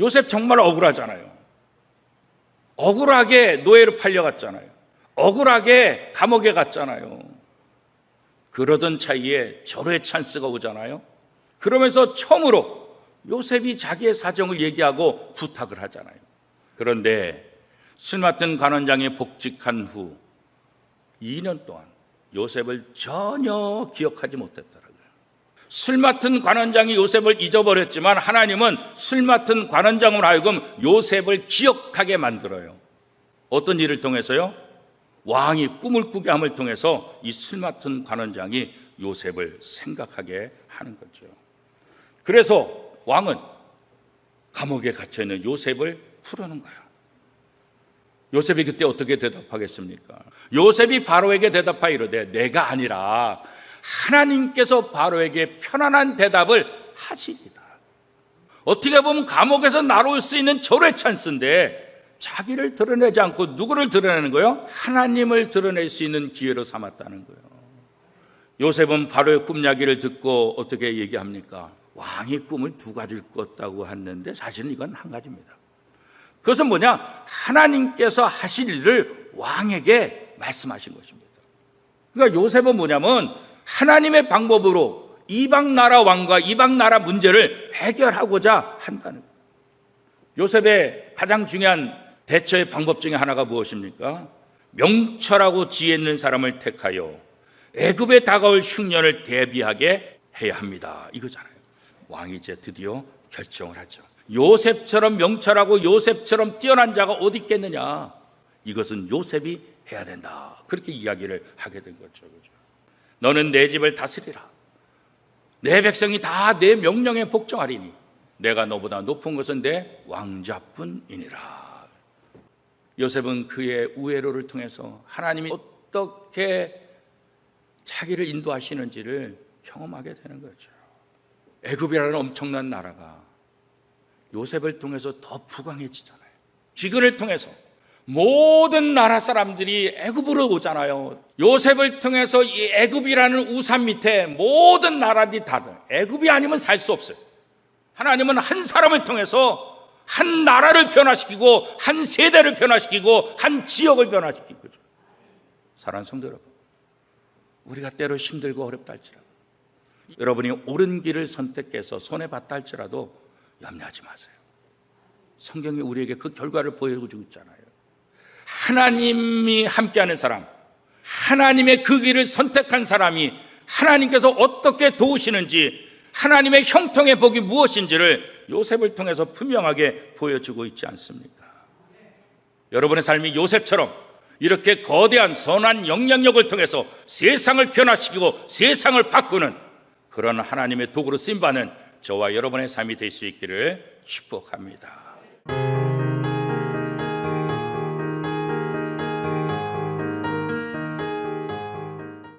요셉 정말 억울하잖아요. 억울하게 노예로 팔려갔잖아요. 억울하게 감옥에 갔잖아요. 그러던 차이에 절호의 찬스가 오잖아요. 그러면서 처음으로 요셉이 자기의 사정을 얘기하고 부탁을 하잖아요. 그런데 술 맡은 관원장이 복직한 후 2년 동안 요셉을 전혀 기억하지 못했더라고요. 술 맡은 관원장이 요셉을 잊어버렸지만 하나님은 술 맡은 관원장으로 하여금 요셉을 기억하게 만들어요. 어떤 일을 통해서요? 왕이 꿈을 꾸게 함을 통해서 이 술 맡은 관원장이 요셉을 생각하게 하는 거죠. 그래서 왕은 감옥에 갇혀 있는 요셉을 풀어는 거예요. 요셉이 그때 어떻게 대답하겠습니까? 요셉이 바로에게 대답하 이르되 내가 아니라 하나님께서 바로에게 편안한 대답을 하시리다. 어떻게 보면 감옥에서 나올 수 있는 절의 찬스인데 자기를 드러내지 않고 누구를 드러내는 거예요? 하나님을 드러낼 수 있는 기회로 삼았다는 거예요. 요셉은 바로의 꿈 이야기를 듣고 어떻게 얘기합니까? 왕이 꿈을 두 가지를 꿨다고 했는데 사실은 이건 한 가지입니다. 그것은 뭐냐? 하나님께서 하실 일을 왕에게 말씀하신 것입니다. 그러니까 요셉은 뭐냐면 하나님의 방법으로 이방 나라 왕과 이방 나라 문제를 해결하고자 한다는. 요셉의 가장 중요한 대처의 방법 중에 하나가 무엇입니까? 명철하고 지혜 있는 사람을 택하여 애굽에 다가올 흉년을 대비하게 해야 합니다. 이거잖아요. 왕이 이제 드디어 결정을 하죠. 요셉처럼 명철하고 요셉처럼 뛰어난 자가 어디 있겠느냐? 이것은 요셉이 해야 된다. 그렇게 이야기를 하게 된 거죠. 그죠? 너는 내 집을 다스리라. 내 백성이 다 내 명령에 복종하리니 내가 너보다 높은 것은 내 왕자뿐이니라. 요셉은 그의 우회로를 통해서 하나님이 어떻게 자기를 인도하시는지를 경험하게 되는 거죠. 애굽이라는 엄청난 나라가 요셉을 통해서 더 부강해지잖아요. 기근을 통해서 모든 나라 사람들이 애굽으로 오잖아요. 요셉을 통해서 이 애굽이라는 우산 밑에 모든 나라들이 다 애굽이 아니면 살 수 없어요. 하나님은 한 사람을 통해서 한 나라를 변화시키고 한 세대를 변화시키고 한 지역을 변화시키는. 사랑하는 성도 여러분, 우리가 때로 힘들고 어렵다 할지라도 여러분이 옳은 길을 선택해서 손해 봤다 할지라도 염려하지 마세요. 성경이 우리에게 그 결과를 보여주고 있잖아요. 하나님이 함께하는 사람, 하나님의 그 길을 선택한 사람이 하나님께서 어떻게 도우시는지 하나님의 형통의 복이 무엇인지를 요셉을 통해서 분명하게 보여주고 있지 않습니까? 여러분의 삶이 요셉처럼 이렇게 거대한 선한 영향력을 통해서 세상을 변화시키고 세상을 바꾸는 그런 하나님의 도구로 쓰임받는 저와 여러분의 삶이 될 수 있기를 축복합니다.